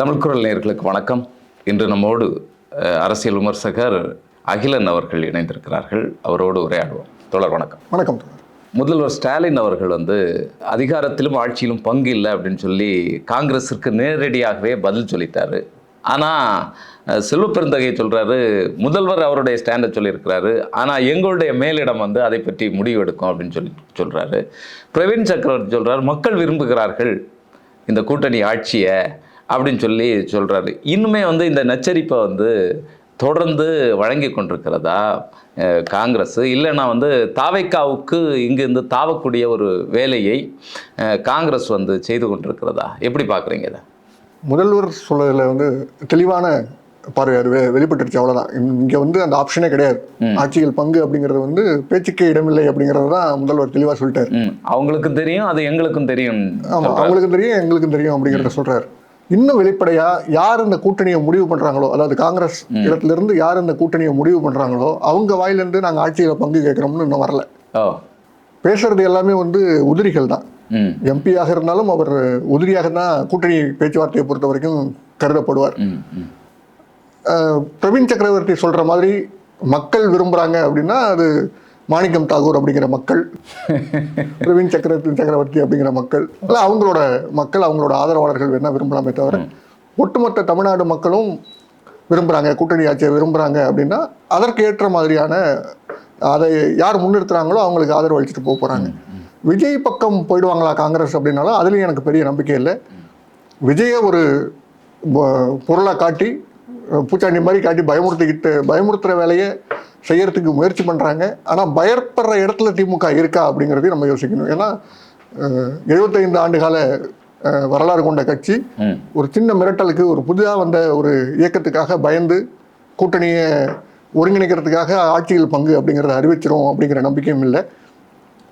தமிழ் குரல் நேயர்களுக்கு வணக்கம். இன்று நம்மோடு அரசியல் விமர்சகர் அகிலன் அவர்கள் இணைந்திருக்கிறார்கள். அவரோடு உரையாடுவோம். தொடர் வணக்கம். வணக்கம் முதல்வர் ஸ்டாலின் அவர்கள் வந்து அதிகாரத்திலும் ஆட்சியிலும் பங்கு இல்லை அப்படின்னு சொல்லி காங்கிரஸிற்கு நேரடியாகவே பதில் சொல்லிட்டாரு. ஆனால் செல்வப்பெருந்தகை சொல்கிறாரு முதல்வர் அவருடைய ஸ்டாண்டை சொல்லியிருக்கிறாரு. ஆனால் எங்களுடைய மேலிடம் வந்து அதை பற்றி முடிவு எடுக்கும் அப்படின்னு சொல்லி சொல்கிறாரு பிரவீன் சக்கரவர்த்தி சொல்கிறார் மக்கள் விரும்புகிறார்கள் இந்த கூட்டணி ஆட்சியை அப்படின்னு சொல்லி சொல்கிறாரு இன்னுமே வந்து இந்த நச்சரிப்பை வந்து தொடர்ந்து வழங்கி கொண்டிருக்கிறதா காங்கிரஸ்? இல்லைன்னா வந்து தாவைக்காவுக்கு இங்கிருந்து தாவக்கூடிய ஒரு வேலையை காங்கிரஸ் வந்து செய்து கொண்டிருக்கிறதா? எப்படி பார்க்குறீங்க இதை? முதல்வர் சொல்றதுல வந்து தெளிவான பார்வை அது வெ- வெளிப்பட்டுருச்சு அவ்வளவுதான். இங்க வந்து அந்த ஆப்ஷனே கிடையாது. ஆட்சியில் பங்கு அப்படிங்கிறது வந்து பேச்சுக்கே இடமில்லை அப்படிங்கிறது தான் முதல்வர் தெளிவா சொல்லிட்டாரு. அவங்களுக்கும் தெரியும் அது எங்களுக்கும் தெரியும் ஆமா அவங்களுக்கும் தெரியும் எங்களுக்கும் தெரியும் அப்படிங்கிறத சொல்றாரு. இன்னும் வெளிப்படையா யார் இந்த கூட்டணியை முடிவு பண்றாங்களோ அதாவது காங்கிரஸ் இடத்துல இருந்து யார் இந்த கூட்டணியை முடிவு பண்றாங்களோ அவங்க வாயிலிருந்து நாங்க ஆட்சியில பங்கு கேட்கிறோம்னு இன்னும் வரல. பேசுறது எல்லாமே வந்து உதிரிகள் தான். எம்பியாக இருந்தாலும் அவர் உதிரியாக தான் கூட்டணி பேச்சுவார்த்தையை பொறுத்த வரைக்கும் கருதப்படுவார். பிரவீன் சக்கரவர்த்தி சொல்ற மாதிரி மக்கள் விரும்புறாங்க அப்படின்னா அது மாணிக்கம் தாகூர் அப்படிங்கிற மக்கள் பிரவீன் சக்கரவர்த்தி சக்கரவர்த்தி அப்படிங்கிற மக்கள் இல்லை அவங்களோட மக்கள் அவங்களோட ஆதரவாளர்கள் வேணா விரும்பலாமே தவிர ஒட்டுமொத்த தமிழ்நாடு மக்களும் விரும்புறாங்க கூட்டணி ஆட்சியை விரும்புறாங்க அப்படின்னா அதற்கு ஏற்ற மாதிரியான அதை யார் முன்னிறுத்துறாங்களோ அவங்களுக்கு ஆதரவு அளிச்சுட்டு போக போறாங்க. விஜய் பக்கம் போயிடுவாங்களா காங்கிரஸ் அப்படின்னாலும் அதுலயும் எனக்கு பெரிய நம்பிக்கை இல்லை. விஜயை ஒரு பொருளா காட்டி பூச்சாண்டி மாதிரி காட்டி பயமுறுத்திக்கிட்டு பயமுறுத்துற வேலையை செய்யறதுக்கு முயற்சி பண்றாங்க. ஆனா பயப்படுற இடத்துல திமுக இருக்கா அப்படிங்கிறதையும் நம்ம யோசிக்கணும். ஏன்னா அஹ், 75 ஆண்டு கால அஹ், வரலாறு கொண்ட கட்சி ஒரு சின்ன மிரட்டலுக்கு ஒரு புதிதாக வந்த ஒரு இயக்கத்துக்காக பயந்து கூட்டணியை ஒருங்கிணைக்கிறதுக்காக ஆட்சியில் பங்கு அப்படிங்கிறத அறிவிச்சிரும் அப்படிங்கிற நம்பிக்கையும் இல்லை.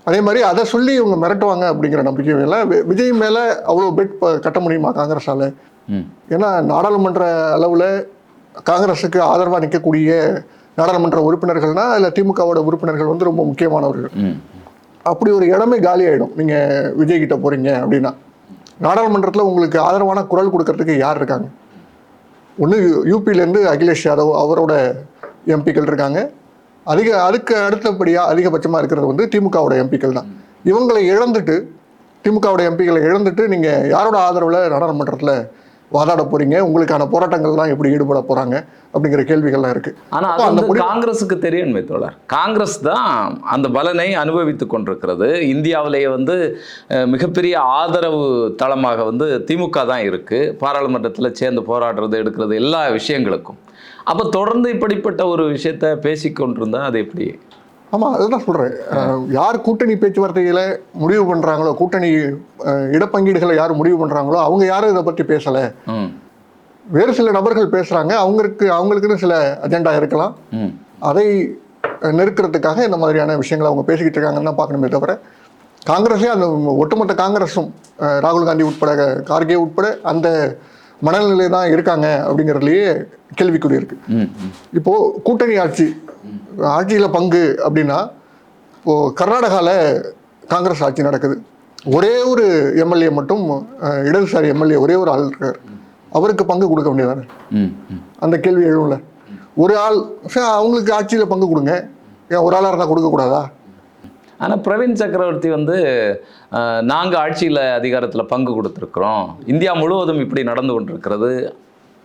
அதே மாதிரி அதை சொல்லி இவங்க மிரட்டுவாங்க அப்படிங்கிற நம்பிக்கையும் இல்லை. விஜய் மேலே அவ்வளோ பெட் கட்ட முடியுமா காங்கிரஸால? ஏன்னா நாடாளுமன்ற அளவில் காங்கிரஸுக்கு ஆதரவாக நிற்கக்கூடிய நாடாளுமன்ற உறுப்பினர்கள்னா அதில் திமுகவோட உறுப்பினர்கள் வந்து ரொம்ப முக்கியமானவர்கள். அப்படி ஒரு இடமே காலி ஆயிடும். நீங்கள் விஜய் கிட்ட போறீங்க அப்படின்னா. நாடாளுமன்றத்தில் உங்களுக்கு ஆதரவான குரல் கொடுக்கறதுக்கு யார் இருக்காங்க? ஒன்று யூபியிலேருந்து அகிலேஷ் யாதவ் அவரோட எம்பிக்கள் இருக்காங்க. அதிக அதுக்கு அடுத்தபடியாக அதிகபட்சமாக இருக்கிறது வந்து திமுகவோட எம்பிக்கள் தான். இவங்களை இழந்துட்டு திமுகவோட எம்பிக்களை இழந்துட்டு நீங்கள் யாரோட ஆதரவில் நாடாளுமன்றத்தில் வாதாட போறீங்க. உங்களுக்கான போராட்டங்கள்லாம் எப்படி ஈடுபட போகிறாங்க அப்படிங்கிற கேள்விகள்லாம் இருக்குது ஆனா அந்த காங்கிரஸுக்கு தெரியும் தோழர். காங்கிரஸ் தான் அந்த பலனை அனுபவித்துக் கொண்டிருக்கிறது. இந்தியாவிலேயே வந்து மிகப்பெரிய ஆதரவு தளமாக வந்து திமுக தான் இருக்கு. பாராளுமன்றத்தில் சேர்ந்து போராடுறது எடுக்கிறது எல்லா விஷயங்களுக்கும். அப்போ தொடர்ந்து இப்படிப்பட்ட ஒரு விஷயத்த பேசிக்கொண்டிருந்தா அது எப்படி? ஆமாம் அதுதான் சொல்கிறேன் யார் கூட்டணி பேச்சுவார்த்தைகளை முடிவு பண்ணுறாங்களோ கூட்டணி இடப்பங்கீடுகளை யார் முடிவு பண்ணுறாங்களோ அவங்க யாரும் இதை பற்றி பேசலை. வேறு சில நபர்கள் பேசுகிறாங்க அவங்களுக்கு அவங்களுக்குன்னு சில அஜெண்டா இருக்கலாம். அதை நெருக்கிறதுக்காக இந்த மாதிரியான விஷயங்களை அவங்க பேசிக்கிட்டு இருக்காங்கன்னு தான் பார்க்கணுமே தவிர காங்கிரஸே அந்த ஒட்டுமொத்த காங்கிரஸும் ராகுல் காந்தி உட்பட கார்கே உட்பட அந்த மனநிலை தான் இருக்காங்க அப்படிங்கிறதுலையே கேள்விக்குறி இருக்குது இப்போது கூட்டணி ஆட்சி ஆட்சியில் பங்கு அப்படின்னா இப்போது கர்நாடகாவில் காங்கிரஸ் ஆட்சி நடக்குது. ஒரே ஒரு எம்எல்ஏ மட்டும் இடதுசாரி எம்எல்ஏ ஒரே ஒரு ஆள் இருக்கார். அவருக்கு பங்கு கொடுக்க வேண்டியதானே அந்த கேள்வி எழும்ல ஒரு ஆள் சரி, அவங்களுக்கு ஆட்சியில் பங்கு கொடுங்க. ஏன் ஒரு ஆளாக இருந்தால் கொடுக்கக்கூடாதா? ஆனால் பிரவீன் சக்கரவர்த்தி வந்து நாங்கள் ஆட்சியில் அதிகாரத்தில் பங்கு கொடுத்துருக்குறோம். இந்தியா முழுவதும் இப்படி நடந்து கொண்டிருக்கிறது.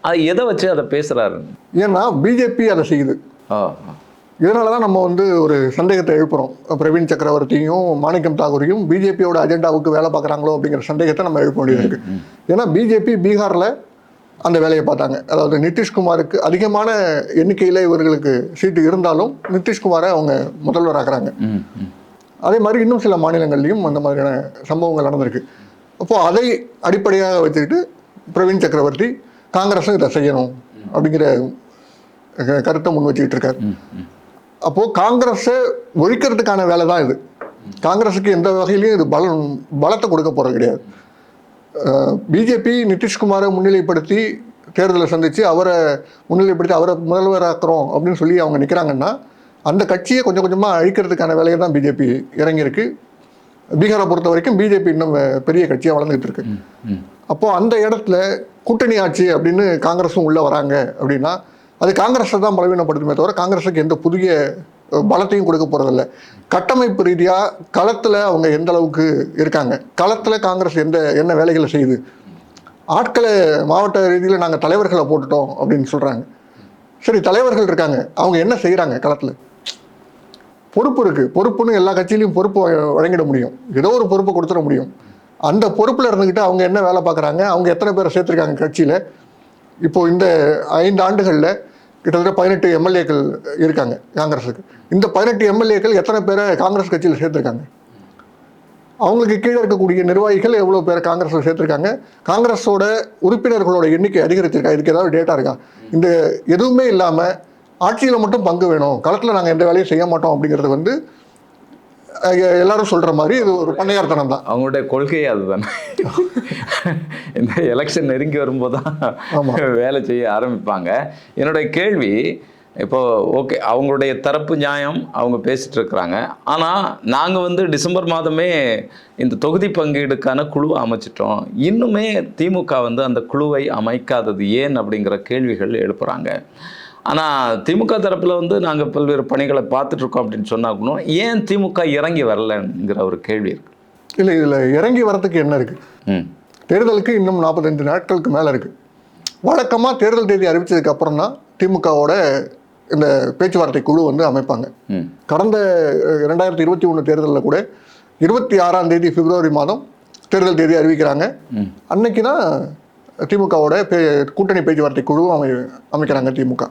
அது எதை வச்சு அதை பேசுகிறாரு ஏன்னா பிஜேபி அதை செய்யுது. இதனால தான் நம்ம வந்து ஒரு சந்தேகத்தை எழுப்புறோம். பிரவீன் சக்கரவர்த்தியும் மாணிக்கம் தாகூரையும் பிஜேபியோட அஜெண்டாவுக்கு வேலை பார்க்குறாங்களோ அப்படிங்கிற சந்தேகத்தை நம்ம எழுப்ப வேண்டியது ஏன்னா பிஜேபி பீகாரில் அந்த வேலையை பார்த்தாங்க. அதாவது நிதிஷ்குமாருக்கு அதிகமான எண்ணிக்கையில் இவர்களுக்கு சீட்டு இருந்தாலும் நிதிஷ்குமாரை அவங்க முதல்வராக்குறாங்க அதே மாதிரி இன்னும் சில மாநிலங்கள்லையும் அந்த மாதிரியான சம்பவங்கள் நடந்திருக்கு. அப்போது அதை அடிப்படையாக வச்சுக்கிட்டு பிரவீன் சக்கரவர்த்தி காங்கிரஸும் இதை செய்யணும் அப்படிங்கிற கருத்தை முன் வச்சுக்கிட்டு இருக்காரு. அப்போது காங்கிரஸை ஒழிக்கிறதுக்கான வேலை தான் இது. காங்கிரஸுக்கு எந்த வகையிலையும் இது பலம் பலத்தை கொடுக்க போகிறது கிடையாது. பிஜேபி நிதிஷ்குமாரை முன்னிலைப்படுத்தி தேர்தலை சந்தித்து அவரை முன்னிலைப்படுத்தி அவரை முதல்வராக்குறோம் அப்படின்னு சொல்லி அவங்க நிற்கிறாங்கன்னா அந்த கட்சியை கொஞ்சம் கொஞ்சமாக அழிக்கிறதுக்கான வேலையை தான் பிஜேபி இறங்கியிருக்கு. பீகாரை பொறுத்த வரைக்கும் பிஜேபி இன்னும் பெரிய கட்சியாக வளர்ந்துட்டு இருக்கு. ம் அப்போ அந்த இடத்துல கூட்டணி ஆட்சி அப்படின்னு காங்கிரஸும் உள்ள வராங்க அப்படின்னா அது காங்கிரஸை தான் பலவீனப்படுத்துமே தவிர காங்கிரஸுக்கு எந்த புதிய பலத்தையும் கொடுக்க போறதில்ல. கட்டமைப்பு ரீதியாக களத்தில் அவங்க எந்த அளவுக்கு இருக்காங்க? களத்தில் காங்கிரஸ் எந்த என்ன வேலைகளை செய்யுது? ஆட்களை மாவட்ட ரீதியில் நாங்கள் தலைவர்களை போட்டுட்டோம் அப்படின்னு சொல்கிறாங்க சரி தலைவர்கள் இருக்காங்க. அவங்க என்ன செய்கிறாங்க களத்தில்? பொறுப்பு இருக்கு. பொறுப்புன்னு எல்லா கட்சியிலையும் பொறுப்பு வ- வழங்கிட முடியும். ஏதோ ஒரு பொறுப்பை கொடுத்துட முடியும். அந்த பொறுப்பில் இருந்துக்கிட்டு அவங்க என்ன வேலை பார்க்குறாங்க அவங்க எத்தனை பேரை சேர்த்துருக்காங்க கட்சியில்? இப்போ இந்த ஐந்து ஆண்டுகளில் கிட்டத்தட்ட பதினெட்டு எம்எல்ஏக்கள் இருக்காங்க காங்கிரஸுக்கு. இந்த பதினெட்டு எம்எல்ஏக்கள் எத்தனை பேரை காங்கிரஸ் கட்சியில் சேர்த்துருக்காங்க? அவங்களுக்கு கீழே இருக்கக்கூடிய நிர்வாகிகள் எவ்வளோ பேர் காங்கிரஸில் சேர்த்துருக்காங்க? காங்கிரஸோட உறுப்பினர்களோட எண்ணிக்கை அதிகரிச்சிருக்கா? இதுக்கு ஏதாவது டேட்டா இருக்கா? இந்த எதுவுமே இல்லாமல் ஆட்சியில் மட்டும் பங்கு வேணும். களத்தில் நாங்கள் எந்த வேலையும் செய்ய மாட்டோம் அப்படிங்கிறது வந்து எல்லாரும் சொல்கிற மாதிரி இது ஒரு பண்ணையார்த்தனம் தான் அவங்களுடைய கொள்கையே அதுதானே. இந்த எலெக்ஷன் நெருங்கி வரும்போது. தான் வேலை செய்ய ஆரம்பிப்பாங்க. என்னுடைய கேள்வி இப்போ ஓகே அவங்களுடைய தரப்பு நியாயம் அவங்க பேசிட்டு இருக்கிறாங்க. ஆனால் நாங்கள் வந்து டிசம்பர் மாதமே இந்த தொகுதி பங்கீடுக்கான குழுவை அமைச்சிட்டோம். இன்னுமே திமுக வந்து அந்த குழுவை அமைக்காதது ஏன் அப்படிங்கிற கேள்விகள் எழுப்புறாங்க. ஆனால் திமுக தரப்பில் வந்து நாங்கள் பல்வேறு பணிகளை பார்த்துட்டு இருக்கோம் அப்படின்னு சொன்னா கூட ஏன் திமுக இறங்கி வரலங்கிற ஒரு கேள்வி இருக்கு. இல்லை இதில் இறங்கி வரதுக்கு என்ன இருக்குது ம். தேர்தலுக்கு இன்னும் நாற்பத்தஞ்சு நாட்களுக்கு மேலே இருக்குது வழக்கமாக தேர்தல் தேதி அறிவிச்சதுக்கு அப்புறம் தான் திமுகவோட இந்த பேச்சுவார்த்தை குழு வந்து அமைப்பாங்க. கடந்த ரெண்டாயிரத்தி இருபத்தி ஒன்று தேர்தலில் கூட இருபத்தி ஆறாம் தேதி பிப்ரவரி மாதம் தேர்தல் தேதி அறிவிக்கிறாங்க. அன்னைக்கு தான் திமுகவோட கூட்டணி பேச்சுவார்த்தை குழு அமை அமைக்கிறாங்க திமுக.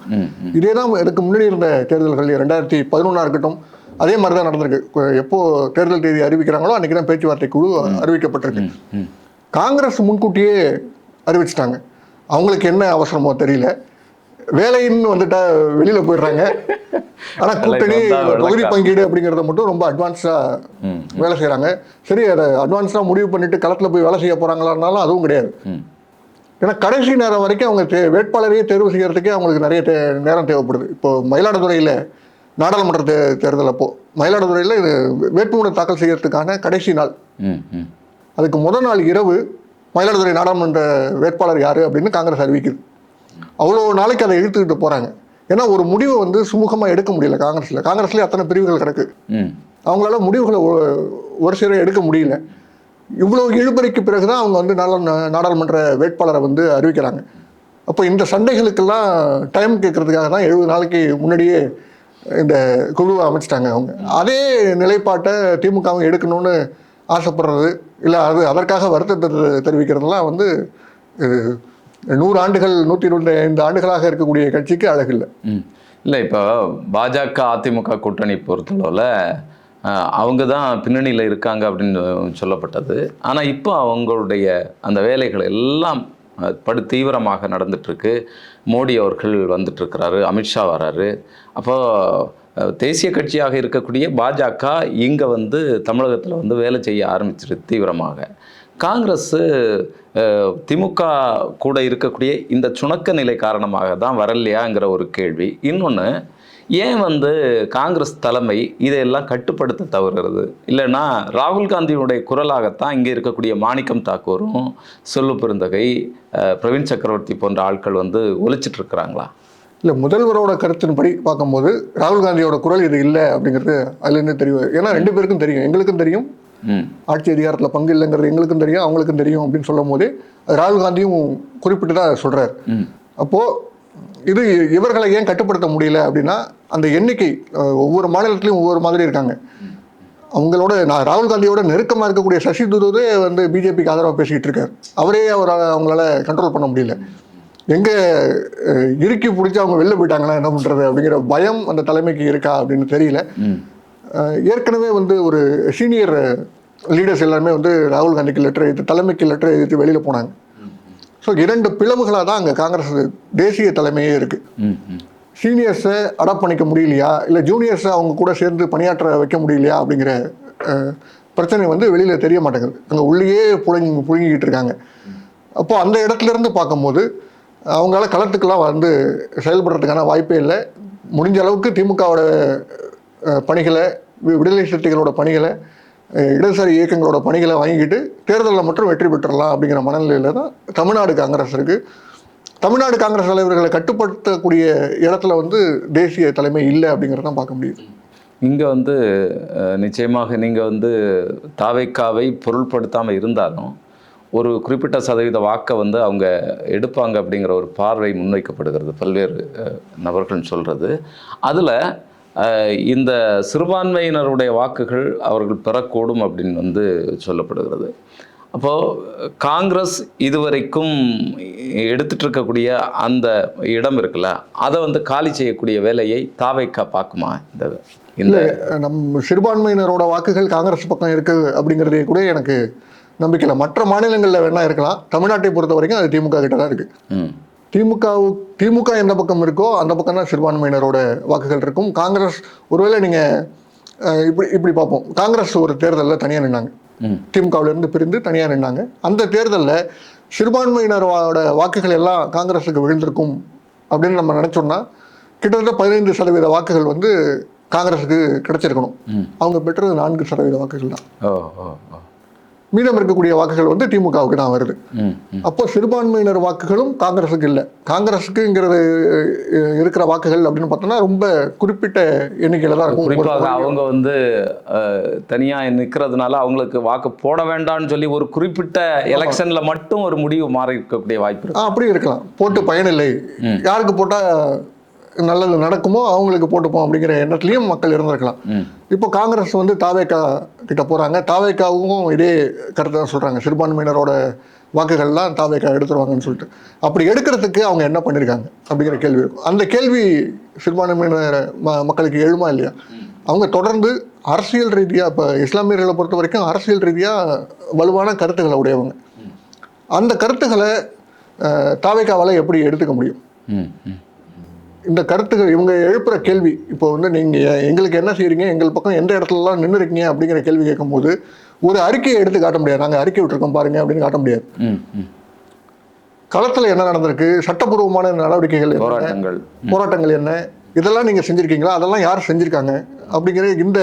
இதே தான் இதுக்கு முன்னாடி இருந்த தேர்தல்கள் ரெண்டாயிரத்தி பதினொன்றா இருக்கட்டும் அதே மாதிரி தான் நடந்திருக்கு எப்போ தேர்தல் தேதி அறிவிக்கிறாங்களோ அன்றைக்கி தான் பேச்சுவார்த்தை குழு அறிவிக்கப்பட்டிருக்கு. காங்கிரஸ் முன்கூட்டியே அறிவிச்சிட்டாங்க. அவங்களுக்கு என்ன அவசரமோ தெரியல. வேலைன்னு வந்துட்டா வெளியில போயிடுறாங்க. ஆனா கூட்டணி. தொகுதி பங்கீடு அப்படிங்கறத மட்டும் ரொம்ப அட்வான்ஸா வேலை செய்றாங்க. சரி அதை அட்வான்ஸா முடிவு பண்ணிட்டு களத்துல போய் வேலை செய்ய போறாங்களான்னாலும் அதுவும் கிடையாது. ஏன்னா கடைசி நேரம் வரைக்கும் அவங்க தே வேட்பாளரையே தேர்வு செய்யறதுக்கே அவங்களுக்கு நிறைய தே நேரம் தேவைப்படுது. இப்போ மயிலாடுதுறையில் நாடாளுமன்ற தே தேர்தல் அப்போ மயிலாடுதுறையில் இது வேட்புமனு தாக்கல் செய்யறதுக்கான கடைசி நாள். அதுக்கு முதல் நாள் இரவு மயிலாடுதுறை நாடாளுமன்ற வேட்பாளர் யார் அப்படின்னு காங்கிரஸ் அறிவிக்குது. அவ்வளோ நாளைக்கு அதை இழுத்துக்கிட்டு போகிறாங்க ஏன்னா ஒரு முடிவை வந்து சுமூகமாக எடுக்க முடியல காங்கிரஸில். காங்கிரஸ்லேயே அத்தனை பிரிவுகள் கிடக்கு. அவங்களால முடிவுகளை ஒரு சில எடுக்க முடியல. இவ்வளோ இழுபறிக்கு பிறகு தான் அவங்க வந்து நாடா நாடாளுமன்ற வேட்பாளரை வந்து அறிவிக்கிறாங்க. அப்போ இந்த சண்டைகளுக்கெல்லாம் டைம் கேட்கறதுக்காக தான் எழுபது நாளைக்கு முன்னாடியே இந்த குழுவை அமைச்சிட்டாங்க அவங்க. அதே நிலைப்பாட்டை திமுகவும் எடுக்கணும்னு ஆசைப்படுறது இல்லை அது அதற்காக வருத்தத்தை தெரிவிக்கிறதுலாம் தெரிவிக்கிறதெல்லாம் வந்து இது நூறு ஆண்டுகள் நூற்றி இருபத்தி ஐந்து ஆண்டுகளாக இருக்கக்கூடிய கட்சிக்கு அழகில்லை. இல்லை இப்போ பாஜக அதிமுக கூட்டணி பொறுத்தளவில் அவங்க தான் பின்னணியில் இருக்காங்க அப்படின்னு சொல்லப்பட்டது. ஆனால் இப்போ அவங்களுடைய அந்த வேலைகள் எல்லாம் படு தீவிரமாக நடந்துட்டுருக்கு. மோடி அவர்கள் வந்துட்டுருக்கிறாரு அமித்ஷா வராரு. அப்போ தேசிய கட்சியாக இருக்கக்கூடிய பாஜக இங்கே வந்து தமிழகத்தில் வந்து வேலை செய்ய ஆரம்பிச்சிருக்கு தீவிரமாக. காங்கிரஸ் திமுக கூட இருக்கக்கூடிய இந்த சுணக்க நிலை காரணமாக தான் வரலையாங்கிற ஒரு கேள்வி. இன்னொன்று ஏன் வந்து காங்கிரஸ் தலைமை இதையெல்லாம் கட்டுப்படுத்த தவறுறது? இல்லைன்னா ராகுல் காந்தியினுடைய குரலாகத்தான் இங்கே இருக்கக்கூடிய மாணிக்கம் தாக்கூரும் சொல்லு பெருந்தகை பிரவீன் சக்கரவர்த்தி போன்ற ஆட்கள் வந்து ஒலிச்சிட்டு இருக்கிறாங்களா இல்லை முதல்வரோட கருத்தின்படி பார்க்கும்போது ராகுல் காந்தியோட குரல் இது இல்லை அப்படிங்கிறது அதுலேருந்து தெரியும். ஏன்னா ரெண்டு பேருக்கும் தெரியும். எங்களுக்கும் தெரியும். ஆட்சி அதிகாரத்தில் பங்கு இல்லைங்கிறது எங்களுக்கும் தெரியும். அவங்களுக்கும் தெரியும் அப்படின்னு சொல்லும் போது ராகுல் காந்தியும் குறிப்பிட்டு தான் சொல்கிறார் அப்போது இது இவர்களை ஏன் கட்டுப்படுத்த முடியல அப்படின்னா அந்த எண்ணிக்கை ஒவ்வொரு மாநிலத்திலையும் ஒவ்வொரு மாதிரி இருக்காங்க. அவங்களோட நான் ராகுல் காந்தியோட நெருக்கமாக இருக்கக்கூடிய சசி தரூரே வந்து பிஜேபிக்கு ஆதரவாக பேசிக்கிட்டு இருக்காரு. அவரே அவரால் அவங்களால கண்ட்ரோல் பண்ண முடியல. எங்கே இறுக்கி பிடிச்சி அவங்க வெளில போயிட்டாங்கன்னா என்ன பண்ணுறது அப்படிங்கிற பயம் அந்த தலைமைக்கு இருக்கா அப்படின்னு தெரியல. ஏற்கனவே வந்து ஒரு சீனியர் லீடர்ஸ் எல்லாருமே வந்து ராகுல் காந்திக்கு லெட்டர் எழுதி தலைமைக்கு லெட்டர் எழுதிட்டு வெளியில் போனாங்க. ஸோ இரண்டு பிளவுகளாக தான் அங்கே காங்கிரஸ் தேசிய தலைமையே இருக்குது சீனியர்ஸை அடாப்ட் பண்ணிக்க முடியலையா? இல்லை ஜூனியர்ஸை அவங்க கூட சேர்ந்து பணியாற்ற வைக்க முடியலையா? அப்படிங்கிற பிரச்சனை வந்து வெளியில் தெரிய மாட்டேங்குது. அங்கே உள்ளேயே புழங்கி புழுங்கிக்கிட்டு இருக்காங்க. அப்போ அந்த இடத்துல இருந்து பார்க்கும்போது அவங்களால களத்துக்கெல்லாம் வந்து செயல்படுறதுக்கான வாய்ப்பே இல்லை. முடிஞ்ச அளவுக்கு திமுகவோட பணிகளை விடுதலை சிறுத்தைகளோட பணிகளை இடதுசாரி இயக்கங்களோட பணிகளை வாங்கிக்கிட்டு தேர்தலில் மட்டும் வெற்றி பெற்றுடலாம் அப்படிங்கிற மனநிலையில் தான் தமிழ்நாடு காங்கிரஸ் இருக்குது தமிழ்நாடு காங்கிரஸ் தலைவர்களை கட்டுப்படுத்தக்கூடிய இடத்துல வந்து தேசிய தலைமை இல்லை அப்படிங்கிறத பார்க்க முடியுது. இங்கே வந்து நிச்சயமாக நீங்கள் வந்து தாவைக்காவை பொருள்படுத்தாமல் இருந்தாலும் ஒரு குறிப்பிட்ட சதவீத வாக்கை வந்து அவங்க எடுப்பாங்க அப்படிங்கிற ஒரு பார்வை முன்வைக்கப்படுகிறது பல்வேறு நபர்கள் சொல்கிறது அதில் இந்த சிறுபான்மையினருடைய வாக்குகள் அவர்கள் பெறக்கூடும் அப்படின்னு வந்து சொல்லப்படுகிறது. அப்போது காங்கிரஸ் இதுவரைக்கும் எடுத்துட்டு இருக்கக்கூடிய அந்த இடம் இருக்குல்ல அதை வந்து காலி செய்யக்கூடிய வேலையை தாவைக்கா பார்க்குமா? இந்த இந்த நம் சிறுபான்மையினரோட வாக்குகள் காங்கிரஸ் பக்கம் இருக்கு அப்படிங்கிறதே கூட எனக்கு நம்பிக்கை இல்லை. மற்ற மாநிலங்களில் வேணா இருக்கலாம். தமிழ்நாட்டை பொறுத்த வரைக்கும் அது திமுக கிட்ட தான் இருக்கு. ம் திமுக எந்த பக்கம் இருக்கோ அந்த பக்கம் தான் சிறுபான்மையினரோட வாக்குகள் இருக்கும். காங்கிரஸ் ஒருவேளை நீங்கள் இப்படி இப்படி பார்ப்போம். காங்கிரஸ் ஒரு தேர்தலில் தனியாக நின்னாங்க. ம். திமுகவுல இருந்து பிரிந்து தனியாக நின்னாங்க. அந்த தேர்தலில் சிறுபான்மையினரோட வாக்குகள் எல்லாம் காங்கிரஸுக்கு விழுந்திருக்கும் அப்படின்னு நம்ம நினச்சோம்னா கிட்டத்தட்ட பதினைந்து சதவீத வாக்குகள் வந்து காங்கிரஸுக்கு கிடைச்சிருக்கணும். அவங்க பெற்றது நான்கு சதவீத வாக்குகள் தான். மீதம் இருக்கக்கூடிய வாக்குகள் வந்து திமுகவுக்கு தான் வருது. அப்போ சிறுபான்மையினர் வாக்குகளும் காங்கிரஸுக்கு இல்லை. காங்கிரஸுக்குங்கிறது இருக்கிற வாக்குகள் அப்படின்னு பார்த்தோம்னா ரொம்ப குறிப்பிட்ட எண்ணிக்கையில் தான் இருக்கும். குறிப்பாக அவங்க வந்து தனியாக நிற்கிறதுனால அவங்களுக்கு வாக்கு போட வேண்டாம்னு சொல்லி ஒரு குறிப்பிட்ட எலெக்ஷனில் மட்டும் ஒரு முடிவு மாறி இருக்கக்கூடிய வாய்ப்பு அப்படி இருக்கலாம். போட்டு பயனில்லை. யாருக்கு போட்டால் நல்லது நடக்குமோ அவங்களுக்கு போட்டுப்போம் அப்படிங்கிற எண்ணத்துலையும் மக்கள் இருந்திருக்கலாம். இப்போ காங்கிரஸ் வந்து தாவேக்கா கிட்ட போகிறாங்க தாவேக்காவும் இதே கருத்தை தான் சொல்கிறாங்க சிறுபான்மையினரோட வாக்குகள்லாம் தாவேக்கா எடுத்துருவாங்கன்னு சொல்லிட்டு. அப்படி எடுக்கிறதுக்கு அவங்க என்ன பண்ணியிருக்காங்க அப்படிங்கிற கேள்வி இருக்கும். அந்த கேள்வி சிறுபான்மையினர் ம மக்களுக்கு எழுமா இல்லையா? அவங்க தொடர்ந்து அரசியல் ரீதியாக இப்போ இஸ்லாமியர்களை பொறுத்த வரைக்கும் அரசியல் ரீதியாக வலுவான கருத்துக்களை உடையவங்க. அந்த கருத்துக்களை தாவேக்காவால் எப்படி எடுத்துக்க முடியும்? இந்த கருத்துக்கள் இவங்க எழுப்புற கேள்வி இப்போ வந்து நீங்கள் எங்களுக்கு என்ன செய்றீங்க எங்கள் பக்கம் எந்த இடத்துலலாம் நின்று இருக்கீங்க அப்படிங்கிற கேள்வி கேட்கும்போது ஒரு அறிக்கையை எடுத்து காட்ட முடியாது. நாங்கள் அறிக்கை விட்டுருக்கோம் பாருங்க அப்படின்னு காட்ட முடியாது. களத்தில் என்ன நடந்திருக்கு? சட்டப்பூர்வமான நடவடிக்கைகள் என்ன? போராட்டங்கள். போராட்டங்கள் என்ன? இதெல்லாம் நீங்கள் செஞ்சுருக்கீங்களா? அதெல்லாம் யார் செஞ்சுருக்காங்க? அப்படிங்கிற இந்த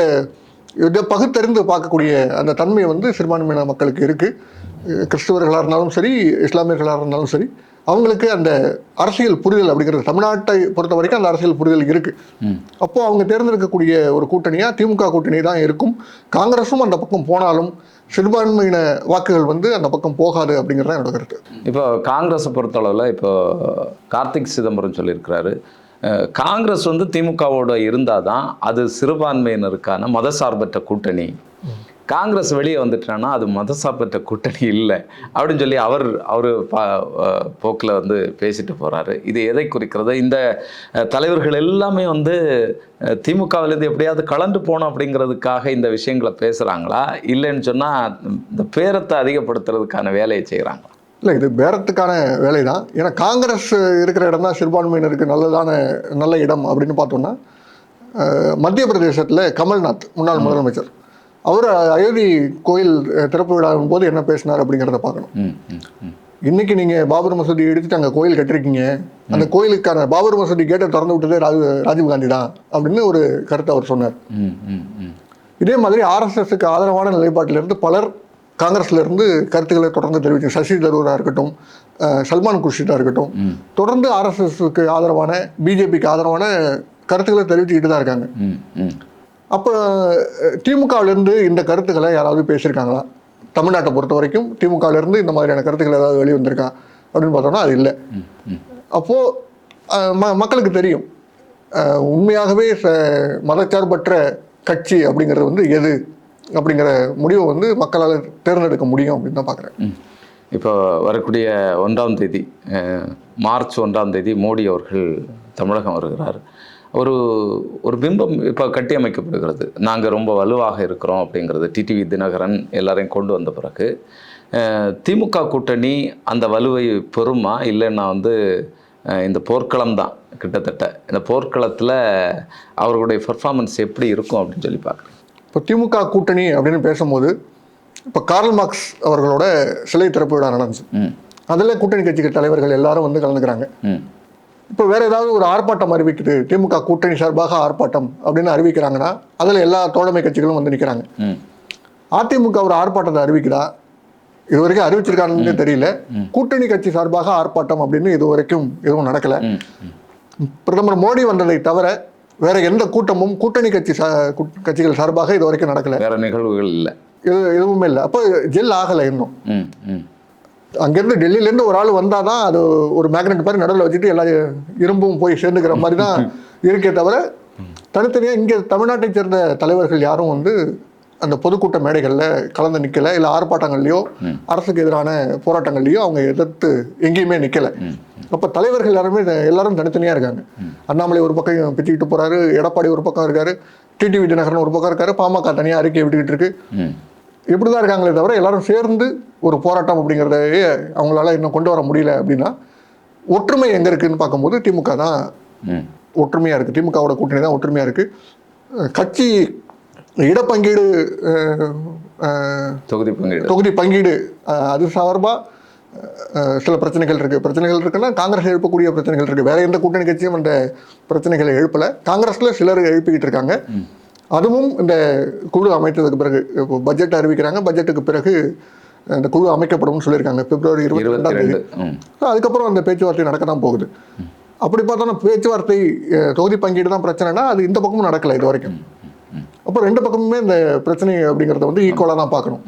இதை பகுத்தறிந்து பார்க்கக்கூடிய அந்த தன்மை வந்து சிறுபான்மையின மக்களுக்கு இருக்குது கிறிஸ்தவர்களாக இருந்தாலும் சரி இஸ்லாமியர்களாக இருந்தாலும் சரி அவங்களுக்கு அந்த அரசியல் புரிதல் அப்படிங்கிறது தமிழ்நாட்டை பொறுத்த வரைக்கும் அந்த அரசியல் புரிதல் இருக்குது ம். அப்போ அவங்க தேர்ந்தெடுக்கக்கூடிய ஒரு கூட்டணியாக திமுக கூட்டணி தான் இருக்கும். காங்கிரஸும் அந்த பக்கம் போனாலும் சிறுபான்மையின வாக்குகள் வந்து அந்த பக்கம் போகாது அப்படிங்கிறது தான் என்னோட கருத்து. இப்போ காங்கிரஸை பொறுத்தளவில் இப்போ கார்த்திக் சிதம்பரம் சொல்லியிருக்கிறாரு. காங்கிரஸ் வந்து திமுகவோட இருந்தால் தான் அது சிறுபான்மையினருக்கான மதசார்பற்ற கூட்டணி. காங்கிரஸ் வெளியே வந்துட்டான்னா அது மதசார்பற்ற கூட்டணி இல்லை அப்படின்னு சொல்லி அவர் அவர் பா போக்கில் வந்து பேசிட்டு போகிறாரு இது எதை குறிக்கிறது? இந்த தலைவர்கள் எல்லாமே வந்து திமுகவிலேருந்து எப்படியாவது கலந்து போகணும் அப்படிங்கிறதுக்காக இந்த விஷயங்களை பேசுகிறாங்களா இல்லைன்னு சொன்னால் இந்த பேரத்தை அதிகப்படுத்துறதுக்கான வேலையை செய்கிறாங்களா இல்லை இது பேரத்துக்கான வேலை தான் ஏன்னா காங்கிரஸ் இருக்கிற இடம் தான் சிறுபான்மையினருக்கு நல்லதான நல்ல இடம் அப்படின்னு பார்த்தோம்னா மத்திய பிரதேசத்தில் கமல்நாத் முன்னாள் முதலமைச்சர். அவர் அயோத்தி கோயில் திறப்பு விழாவின் போது என்ன பேசினார் அப்படிங்கிறத பார்க்கணும். இன்னைக்கு நீங்கள் பாபர் மசூதி எடுத்துட்டு அங்கே கோயில் கட்டிருக்கீங்க. அந்த கோயிலுக்கான பாபர் மசூதி கேட்டை திறந்து விட்டதே ராஜீவ் ராஜீவ் காந்தி தான் அப்படின்னு ஒரு கருத்தை அவர் சொன்னார். இதே மாதிரி ஆர்எஸ்எஸ்க்கு ஆதரவான நிலைப்பாட்டிலிருந்து பலர் காங்கிரஸ்ல இருந்து கருத்துக்களை தொடர்ந்து தெரிவிச்சு சசி தரூரா இருக்கட்டும் சல்மான் குர்ஷிதா இருக்கட்டும். தொடர்ந்து ஆர்எஸ்எஸ்க்கு ஆதரவான பிஜேபிக்கு ஆதரவான கருத்துக்களை தெரிவிச்சுக்கிட்டு தான் இருக்காங்க. அப்போ திமுகவிலேருந்து இந்த கருத்துக்களை யாராவது பேசியிருக்காங்களா? தமிழ்நாட்டை பொறுத்த வரைக்கும் திமுகவிலேருந்து இந்த மாதிரியான கருத்துக்கள் ஏதாவது வெளியே வந்திருக்கா? அப்படின்னு பார்த்தோம்னா அது இல்லை. அப்போது ம. மக்களுக்கு தெரியும். உண்மையாகவே ச மதச்சார்பற்ற கட்சி அப்படிங்கிறது வந்து எது? அப்படிங்கிற முடிவை வந்து மக்களால் தேர்ந்தெடுக்க முடியும் அப்படின்னு தான் பார்க்குறேன். இப்போ வரக்கூடிய ஒன்றாம் தேதி மார்ச் ஒன்றாம் தேதி மோடி அவர்கள் தமிழகம் வருகிறார். ஒரு ஒரு பிம்பம் இப்போ கட்டியமைக்கப்படுகிறது. நாங்கள் ரொம்ப வலுவாக இருக்கிறோம் அப்படிங்கிறது டிடிவி தினகரன் எல்லாரையும் கொண்டு வந்த பிறகு. திமுக கூட்டணி அந்த வலுவை பெறுமா? இல்லைன்னா வந்து இந்த போர்க்களம் தான் கிட்டத்தட்ட. இந்த போர்க்களத்தில் அவர்களுடைய பெர்ஃபார்மன்ஸ் எப்படி இருக்கும் அப்படின்னு சொல்லி பார்க்குறேன். இப்போ திமுக கூட்டணி அப்படின்னு பேசும்போது இப்போ கார்ல் மார்க்ஸ் அவர்களோட சிலை திறப்பு விழா நடந்துச்சு. ம். அதில் கூட்டணி கட்சிகள் தலைவர்கள் எல்லாரும் வந்து கலந்துக்கிறாங்க. இப்போ வேற ஏதாவது ஒரு ஆர்ப்பாட்டம் அறிவிக்குது திமுக கூட்டணி சார்பாக ஆர்ப்பாட்டம் அப்படின்னு அறிவிக்கிறாங்கன்னா அதில் எல்லா தோழமை கட்சிகளும் வந்து நிற்கிறாங்க அதிமுக ஒரு ஆர்ப்பாட்டத்தை அறிவிக்குதா? இது வரைக்கும் அறிவிச்சிருக்காங்கன்னு தெரியல. கூட்டணி கட்சி சார்பாக ஆர்ப்பாட்டம் அப்படின்னு இது வரைக்கும் எதுவும் நடக்கல. பிரதமர் மோடி வந்ததை தவிர வேற எந்த கூட்டமும் கூட்டணி கட்சி கட்சிகள் சார்பாக இது வரைக்கும் நடக்கல. வேற நிகழ்வுகள் இல்லை. இது எதுவுமே இல்லை. அப்போ ஜெல் ஆகலை இன்னும். அங்கேருந்து டெல்லியிலேருந்து ஒரு ஆள் வந்தால் தான் அது ஒரு மேக்னெட் மாதிரி நடுவில் வச்சுட்டு எல்லா இரும்பும் போய் சேர்ந்துக்கிற மாதிரி தான் இருக்கே தவிர தனித்தனியாக இங்கே தமிழ்நாட்டை சேர்ந்த தலைவர்கள் யாரும் வந்து அந்த பொதுக்கூட்ட மேடைகளில் கலந்து நிற்கலை இல்லை ஆர்ப்பாட்டங்கள்லையோ அரசுக்கு எதிரான போராட்டங்கள்லையோ அவங்க எதிர்த்து எங்கேயுமே நிற்கலை அப்போ தலைவர்கள் எல்லாருமே எல்லாரும் தனித்தனியாக இருக்காங்க. அண்ணாமலை ஒரு பக்கம் பிச்சுக்கிட்டு போகிறாரு எடப்பாடி ஒரு பக்கம் இருக்காரு டிடிவி தினகரன் ஒரு பக்கம் இருக்காரு பாமக தனியாக அறிக்கை விட்டுக்கிட்டு இருக்கு. இப்படி தான் இருக்காங்களே தவிர எல்லாரும் சேர்ந்து ஒரு போராட்டம் அப்படிங்கிறதையே அவங்களால இன்னும் கொண்டு வர முடியல அப்படின்னா ஒற்றுமை எங்கே இருக்குன்னு பார்க்கும்போது திமுக தான் ஒற்றுமையாக இருக்குது திமுகவோட கூட்டணி தான் ஒற்றுமையாக இருக்குது கட்சி இடப்பங்கீடு தொகுதி பங்கீடு. தொகுதி பங்கீடு அது சார்பாக சில பிரச்சனைகள் இருக்குது பிரச்சனைகள் இருக்குன்னா காங்கிரஸ் எழுப்பக்கூடிய பிரச்சனைகள் இருக்குது வேற எந்த கூட்டணி கட்சியும் அந்த பிரச்சனைகளை எழுப்பலை. காங்கிரஸில் சிலர் எழுப்பிக்கிட்டு இருக்காங்க. அதுவும் இந்த குழு அமைத்ததுக்கு பிறகு இப்போ பட்ஜெட் அறிவிக்கிறாங்க. பட்ஜெட்டுக்கு பிறகு இந்த குழு அமைக்கப்படும் சொல்லியிருக்காங்க. பிப்ரவரி இருபத்தி ரெண்டாம் தேதி. அதுக்கப்புறம் அந்த பேச்சுவார்த்தை நடக்க தான் போகுது. அப்படி பார்த்தோன்னா பேச்சுவார்த்தை தொகுதி பங்கீடு தான் பிரச்சனைனா அது இந்த பக்கமும் நடக்கலை இது வரைக்கும். அப்போ ரெண்டு பக்கமுமே இந்த பிரச்சனை அப்படிங்கிறத வந்து ஈக்குவலாக தான் பார்க்கணும்.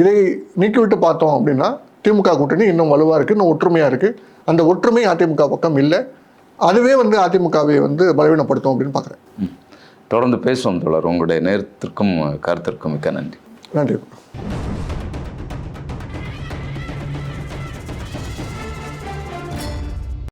இதை நீக்கிவிட்டு பார்த்தோம் அப்படின்னா திமுக கூட்டணி இன்னும் வலுவாக இருக்குது இன்னும் ஒற்றுமையாக இருக்குது அந்த ஒற்றுமை அதிமுக பக்கம் இல்லை. அதுவே வந்து அதிமுகவை வந்து பலவீனப்படுத்தும் அப்படின்னு பார்க்குறேன். தொடர்ந்து பேசுவோம் தொடர் உங்களுடைய நேரத்திற்கும் கருத்திற்கும் மிக்க நன்றி. நன்றி.